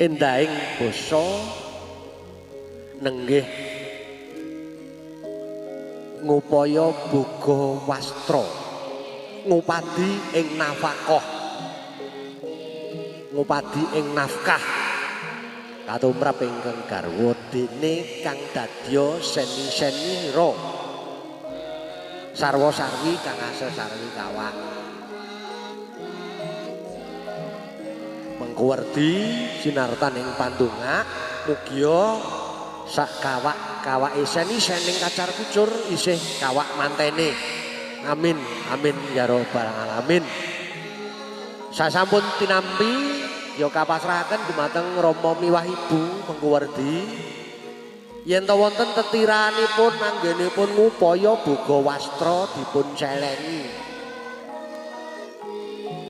endahing basa nenggih ngupaya boga wastra ngupadi ing nafkah ngupadi ing nafkah. Katumrap ingkang garwa dene kang dadya seni-senira sarwa sarwi kang asal sarwi kawak mengkuwerdi sinartan ing pandonga mugia sak kawak kawak seni-sening kacar kucur isih kawak mantene. Amin amin ya robbal alamin. Sasampun tinampi ya kapasrahaken dumateng Rama miwah Ibu mengkuwerdi yen to wonten tetiranipun anggenipun ngupaya boga wastra dipun celeni